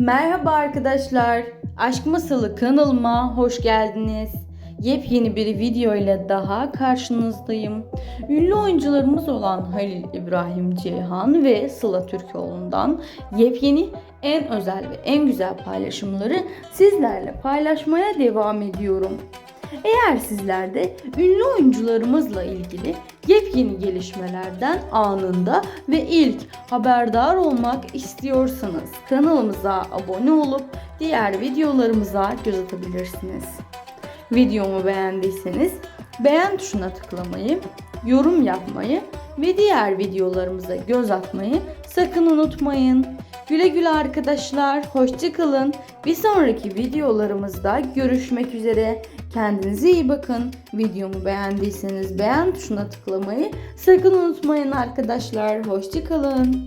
Merhaba arkadaşlar. Aşk Masalı kanalıma hoş geldiniz. Yepyeni bir video ile daha karşınızdayım. Ünlü oyuncularımız olan Halil İbrahim Ceyhan ve Sıla Türkoğlu'ndan yepyeni en özel ve en güzel paylaşımları sizlerle paylaşmaya devam ediyorum. Eğer sizler de ünlü oyuncularımızla ilgili yepyeni gelişmelerden anında ve ilk haberdar olmak istiyorsanız kanalımıza abone olup diğer videolarımıza göz atabilirsiniz. Videomu beğendiyseniz beğen tuşuna tıklamayı, yorum yapmayı ve diğer videolarımıza göz atmayı sakın unutmayın. Güle güle arkadaşlar, hoşçakalın. Bir sonraki videolarımızda görüşmek üzere. Kendinize iyi bakın. Videomu beğendiyseniz beğen tuşuna tıklamayı sakın unutmayın arkadaşlar. Hoşçakalın.